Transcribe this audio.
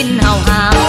บินเฮาหาว